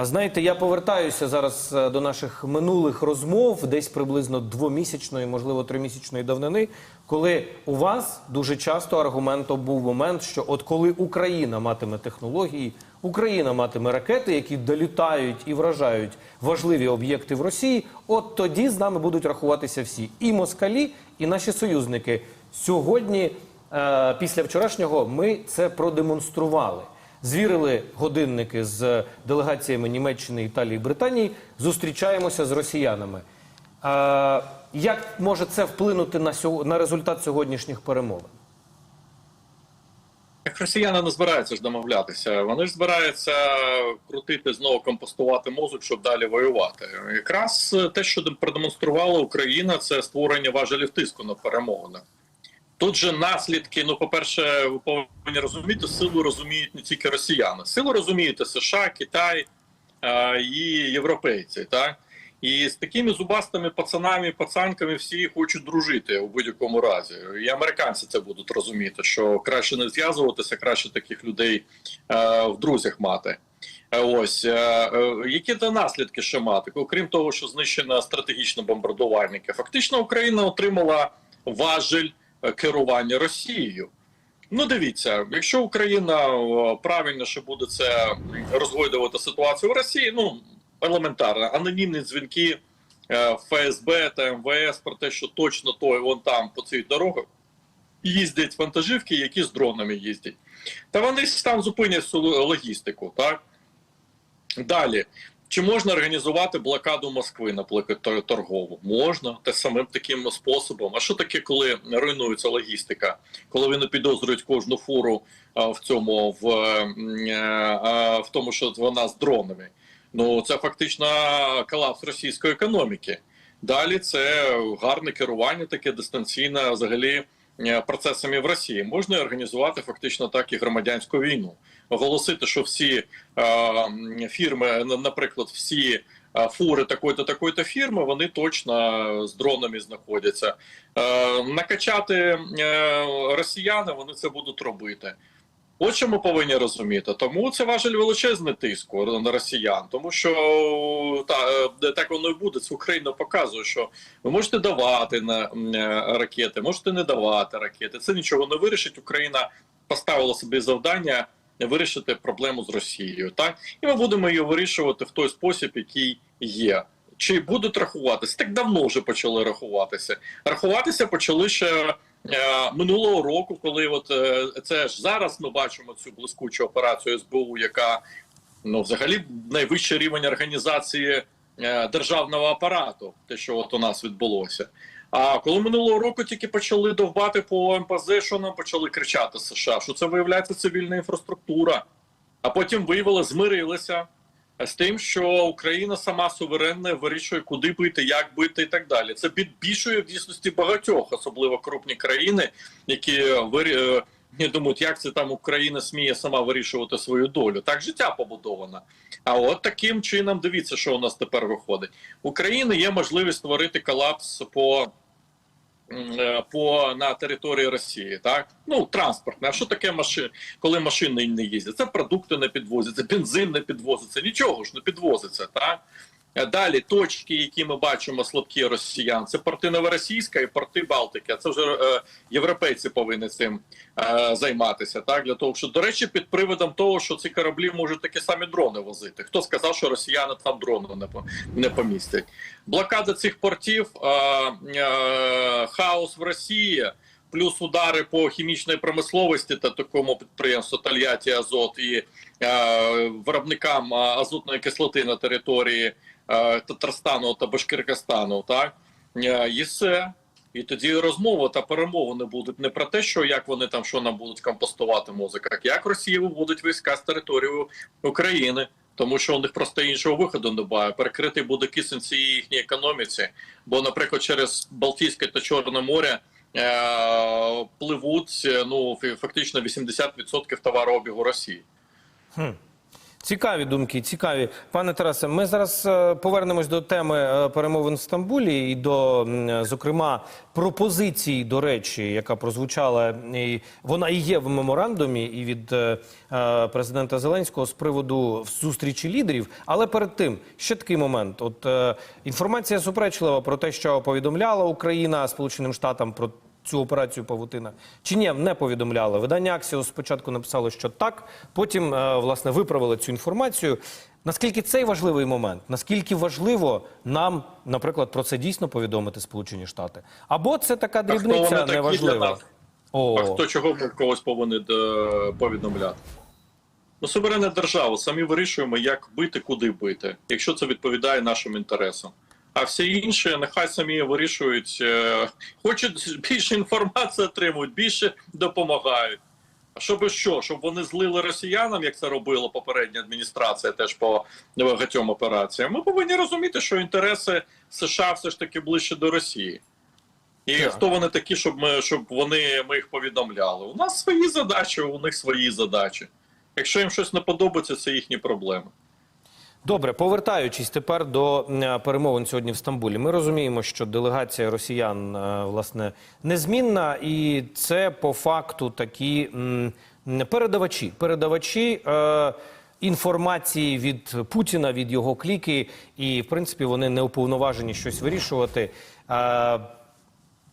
А знаєте, я повертаюся зараз е, до наших минулих розмов, десь приблизно двомісячної, можливо, тримісячної давнини, коли у вас дуже часто аргументом був момент, що от коли Україна матиме технології, Україна матиме ракети, які долітають і вражають важливі об'єкти в Росії, от тоді з нами будуть рахуватися всі і москалі, і наші союзники. Сьогодні, е, після вчорашнього, ми це продемонстрували. Звірили годинники з делегаціями Німеччини, Італії, Британії. Зустрічаємося з росіянами. А, як може це вплинути на, сього- на результат сьогоднішніх перемовин? Як росіяни не збираються ж домовлятися, вони ж збираються крутити знову компостувати мозок, щоб далі воювати. Якраз те, що продемонструвала Україна, це створення важелів тиску на перемовини. Тут же наслідки. Ну, по-перше, ви повинні розуміти, силу розуміють не тільки росіяни. Силу розумієте США, Китай е, і європейці. Так і з такими зубастими пацанами, пацанками всі хочуть дружити у будь-якому разі. І американці це будуть розуміти, що краще не зв'язуватися, краще таких людей е, в друзях мати. Е, Ось е, е, які то наслідки ще мати, окрім того, що знищено стратегічно бомбардувальники. Фактично, Україна отримала важель керування Росією. Ну, дивіться, якщо Україна правильно ще буде це розгойдувати ситуацію в Росії, ну елементарно, анонімні дзвінки е, ФСБ та МВС про те, що точно той вон там по цій дорогах їздять вантажівки, які з дронами їздять. Та вони там зупинять логістику, так? Далі. Чи можна організувати блокаду Москви, наприклад, торгову? Можна те самим таким способом. А що таке, коли руйнується логістика? Коли вони підозрюють кожну фуру а, в цьому, в, а, в тому, що вона з дронами? Ну це фактично колапс російської економіки. Далі це гарне керування, таке дистанційне взагалі е, процесами в Росії. Можна організувати фактично так і громадянську війну, оголосити, що всі е, фірми, наприклад, всі е, фури такої-то такої-то фірми, вони точно з дронами знаходяться. Е, накачати е, росіяни, вони це будуть робити. От що ми повинні розуміти. Тому це важель величезний тиску на росіян, тому що та е, так воно і буде. Це Україна показує, що ви можете давати на е, ракети, можете не давати ракети. Це нічого не вирішить. Україна поставила собі завдання вирішити проблему з Росією. Так і ми будемо її вирішувати в той спосіб, який є. Чи будуть рахуватися? Так давно вже почали рахуватися. Рахуватися почали ще е, минулого року, коли от е, це ж зараз ми бачимо цю блискучу операцію СБУ, яка ну взагалі найвищий рівень організації е, державного апарату, те, що от у нас відбулося. А коли минулого року тільки почали довбати по МПЗ, що нам почали кричати США, що це виявляється цивільна інфраструктура, а потім виявили, змирилися з тим, що Україна сама суверенна вирішує, куди бити, як бити і так далі. Це підбільшує в дійсності багатьох, особливо крупні країни, які вирі... не думають, як це там Україна сміє сама вирішувати свою долю. Так життя побудовано. А от таким чином дивіться, що у нас тепер виходить. У України є можливість створити колапс по. е, По на території Росії, так ну транспортне. А що таке машин, коли машини не їздять? Це продукти не підвозяться, бензин не підвозиться, нічого ж не підвозиться. Так далі точки, які ми бачимо слабкі росіян, це порти Новоросійська і порти Балтики. Це вже е, європейці повинні цим е, займатися. Так для того, що до речі, під приводом того, що ці кораблі можуть такі самі дрони возити. Хто сказав, що росіяни там дрони не не помістять? Блокада цих портів, е, е, хаос в Росії. Плюс удари по хімічній промисловості та такому підприємству Тольятті Азот і е, виробникам е, азотної кислоти на території е, Татарстану та Башкиркостану, так е, і все. І тоді розмова та перемовини будуть не про те, що як вони там що нам будуть компостувати музика, як Росія виводить війська з території України. Тому що у них просто іншого виходу немає. Перекритий буде кисень цієї їхньої економіці. Бо, наприклад, через Балтійське та Чорне море е, пливуть е, ну фактично 80% товарообігу Росії. Цікаві думки, цікаві. Пане Тарасе, ми зараз е, повернемось до теми е, перемовин в Стамбулі і до, зокрема, пропозиції, до речі, яка прозвучала, вона і є в меморандумі і від е, е, президента Зеленського з приводу зустрічі лідерів. Але перед тим ще такий момент: от е, інформація суперечлива про те, що повідомляла Україна Сполученим Штатам про цю операцію Павутина? Чи ні, не повідомляли? Видання Аксіос спочатку написало, що так, потім е, власне виправили цю інформацію. Наскільки цей важливий момент? Наскільки важливо нам, наприклад, про це дійсно повідомити Сполучені Штати? Або це така дрібниця неважлива? О, А хто чого когось повинен е, повідомляти? Ну, суверенна держава, самі вирішуємо, як бити, куди бити, якщо це відповідає нашим інтересам. А всі інші нехай самі вирішують, е, хочуть більше інформації отримують, більше допомагають. А щоб що? Щоб вони злили росіянам, як це робила попередня адміністрація, теж по багатьом операціям. Ми повинні розуміти, що інтереси США все ж таки ближче до Росії. І Так. хто вони такі, щоб ми щоб вони ми їх повідомляли? У нас свої задачі, у них свої задачі. Якщо їм щось не подобається, це їхні проблеми. Добре, повертаючись тепер до е, перемовин сьогодні в Стамбулі, ми розуміємо, що делегація росіян е, власне незмінна, і це по факту такі передавачі, передавачі. Е, Інформації від Путіна, від його кліки, і в принципі вони не уповноважені щось вирішувати. Е,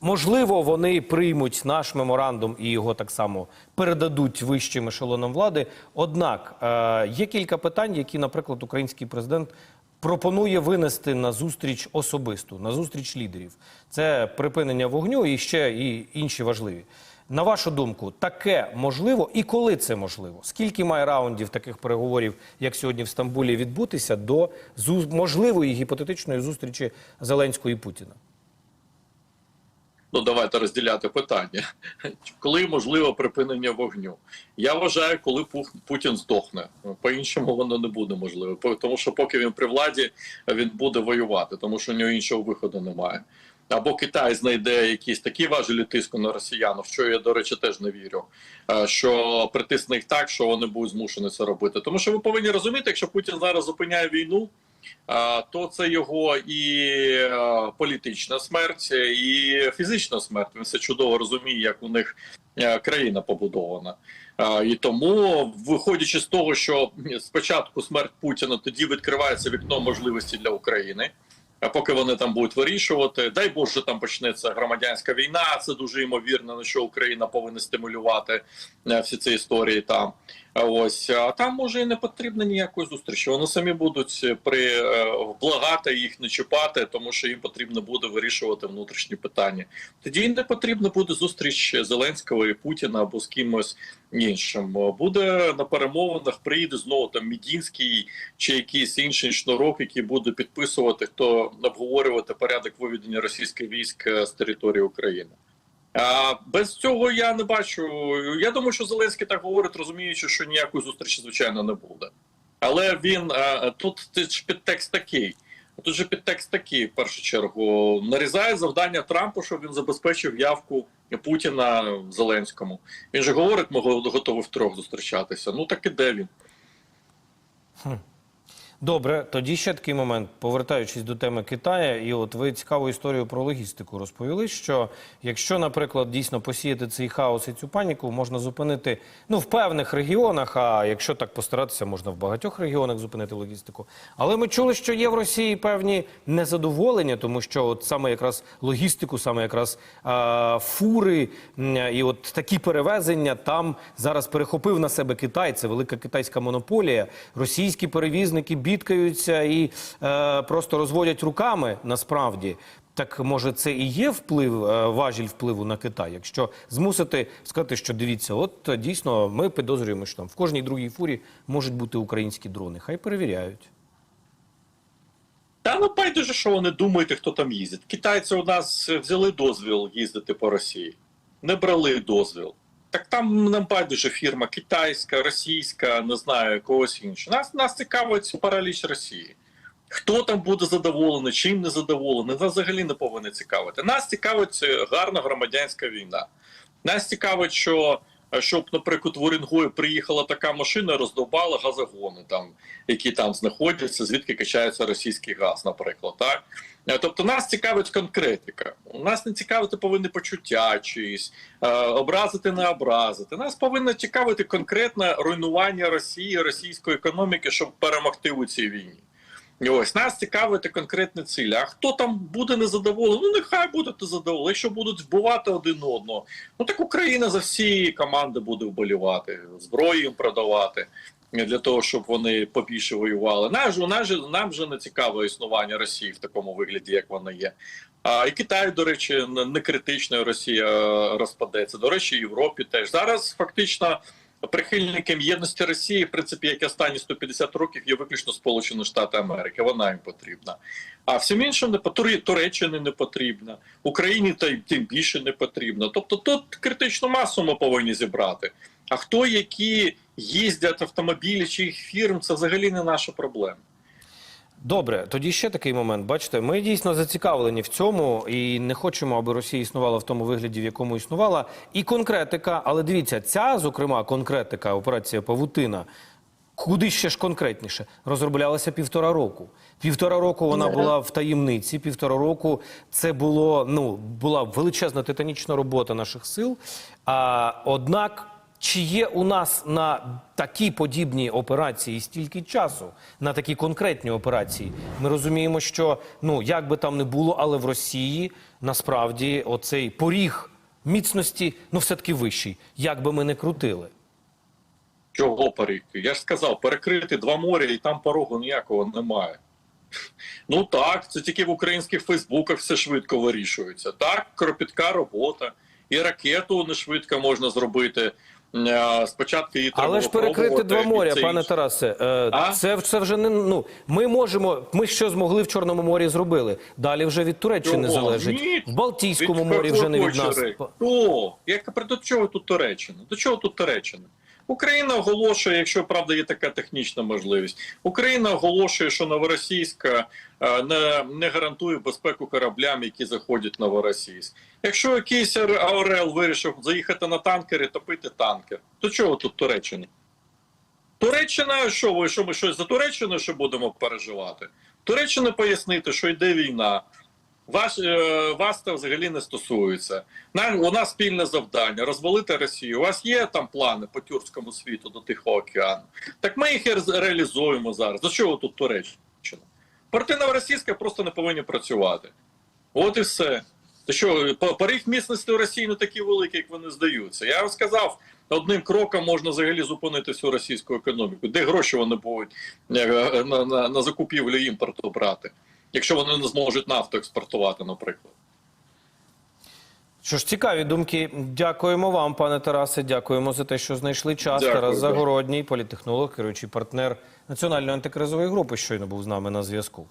Можливо, вони приймуть наш меморандум і його так само передадуть вищим ешелонам влади. Однак е, є кілька питань, які, наприклад, український президент пропонує винести на зустріч особисту, на зустріч лідерів. Це припинення вогню і ще і інші важливі. На вашу думку, таке можливо і коли це можливо? Скільки має раундів таких переговорів, як сьогодні в Стамбулі, відбутися до можливої гіпотетичної зустрічі Зеленського і Путіна? Ну давайте розділяти питання. Коли можливо припинення вогню? Я вважаю, коли Путін здохне. По-іншому воно не буде можливо. Тому що поки він при владі, він буде воювати, тому що у нього іншого виходу немає. Або Китай знайде якісь такі важелі тиску на росіян, в що я, до речі, теж не вірю. е, Що притисне їх так, що вони будуть змушені це робити. Тому що ви повинні розуміти, якщо Путін зараз зупиняє війну, то це його і політична смерть, і фізична смерть. Він все чудово розуміє, як у них країна побудована. І тому, виходячи з того, що спочатку смерть Путіна, тоді відкривається вікно можливості для України. А поки вони там будуть вирішувати, дай Боже, там почнеться громадянська війна. Це дуже ймовірно, на що Україна повинна стимулювати е, всі ці історії там. Ось а там може і не потрібно ніякої зустрічі. Вони самі будуть при е, благати їх не чіпати, тому що їм потрібно буде вирішувати внутрішні питання. Тоді не потрібно буде зустріч Зеленського і Путіна або з кимось іншим. Буде на перемовинах, приїде знову там Мідінський чи якийсь інший шнурок, який буде підписувати, хто обговорювати порядок виведення російських військ е, з території України. Без цього я не бачу. Я думаю, що Зеленський так говорить, розуміючи, що ніякої зустрічі, звичайно, не буде. Але він тут ж підтекст такий. Тут же підтекст такий, в першу чергу, нарізає завдання Трампу, щоб він забезпечив явку Путіна Зеленському. Він же говорить, ми готові втрьох зустрічатися. Ну так і де він? Добре, тоді ще такий момент, повертаючись до теми Китаю, і от ви цікаву історію про логістику розповіли. Що якщо, наприклад, дійсно посіяти цей хаос і цю паніку, можна зупинити ну в певних регіонах. А якщо так постаратися, можна в багатьох регіонах зупинити логістику. Але ми чули, що є в Росії певні незадоволення, тому що от саме якраз логістику, саме якраз а, фури і от такі перевезення там зараз перехопив на себе Китай. Це велика китайська монополія. Російські перевізники бідкаються і е, просто розводять руками насправді. Так може це і є вплив, е, важіль впливу на Китай, якщо змусити сказати, що дивіться, от е, дійсно ми підозрюємо, що там в кожній другій фурі можуть бути українські дрони. Хай перевіряють. Та ну байдуже, що вони думають, хто там їздить. Китайці у нас взяли дозвіл їздити по Росії, не брали дозвіл. Так там нам байдуже фірма китайська, російська, не знаю, когось іншого. Нас нас цікавить параліч Росії. Хто там буде задоволений, чим не задоволений, нас взагалі не повинно цікавити. Нас цікавить е, гарна громадянська війна. Нас цікавить, що щоб, наприклад, в Уренгої приїхала така машина, роздовбала газогони, там, які там знаходяться, звідки качається російський газ, наприклад. Так? Тобто нас цікавить конкретика. Нас не цікавити повинні почуття чиїсь, образити, не образити. Нас повинно цікавити конкретне руйнування Росії, російської економіки, щоб перемогти у цій війні. Ось нас цікавити конкретні цілі. А хто там буде незадоволений? Ну нехай будуть незадоволені. Якщо будуть вбивати один одного, ну так Україна за всі команди буде вболівати, зброю їм продавати для того, щоб вони побільше воювали. Же, нам же, нам же не цікаве існування Росії в такому вигляді, як вона є. А і Китай, до речі, не- не критично Росія е, розпадеться. До речі, Європі теж зараз фактично. Прихильником єдності Росії, в принципі, як і останні 150 років, є виключно Сполучені Штати Америки. Вона їм потрібна. А всім іншим не Тур- Туреччини не потрібна, Україні та тим більше не потрібно. Тобто тут критичну масу ми повинні зібрати. А хто які їздять автомобілі чи їх фірм, це взагалі не наша проблема. Добре, тоді ще такий момент. Бачите, ми дійсно зацікавлені в цьому і не хочемо, аби Росія існувала в тому вигляді, в якому існувала. І конкретика, але дивіться, ця, зокрема, конкретика, операція Павутина. Куди ще ж конкретніше розроблялася півтора року. Півтора року вона була в таємниці. Півтора року це було ну була величезна титанічна робота наших сил. А однак, чи є у нас на такі подібні операції стільки часу, на такі конкретні операції? Ми розуміємо, що ну як би там не було, але в Росії насправді оцей поріг міцності ну все таки вищий, як би ми не крутили. Чого перейти? Я ж сказав, перекрити два моря і там порогу ніякого немає. Ну так, це тільки в українських Фейсбуках все швидко вирішується. Так, кропітка робота. І ракету не швидко можна зробити. Спочатку її треба Але ж перекрити два моря, це пане інше. Тарасе. е, А? Це, це вже не ну. Ми можемо. Ми що змогли в Чорному морі зробили. Далі вже від Туреччини Чого? залежить. Ні. В Балтійському Від морі вже не від нас. черги? О, як при- до чого тут Туреччина? До чого тут Туреччина? Україна оголошує, якщо правда є така технічна можливість. Україна оголошує, що новоросійська е, не, не гарантує безпеку кораблям, які заходять новоросійськ. Якщо якийсь АОРЛ вирішив заїхати на танкери, топити танкер, то чого тут Туреччина? Туреччина, що ви що ми щось за Туреччину що будемо переживати? Туреччина пояснити, що йде війна. Вас, е, вас це взагалі не стосується. Нам у нас спільне завдання розвалити Росію. У вас є там плани по тюркському світу до Тихого океану. Так ми їх реалізуємо зараз. До чого тут Туреччина? Порти Новоросійська просто не повинні працювати. От і все. Та що, по- поріг міцності у Росії не такі великі, як вони здаються. Я вам сказав, одним кроком можна взагалі зупинити всю російську економіку. Де гроші вони будуть е, на, на, на закупівлю імпорту брати, якщо вони не зможуть нафту експортувати, наприклад. Що ж, цікаві думки. Дякуємо вам, пане Тарасе. Дякуємо за те, що знайшли час. Дякую, Тарас. Загородній, політехнолог, керуючий партнер національної антикризової групи, щойно був з нами на зв'язку.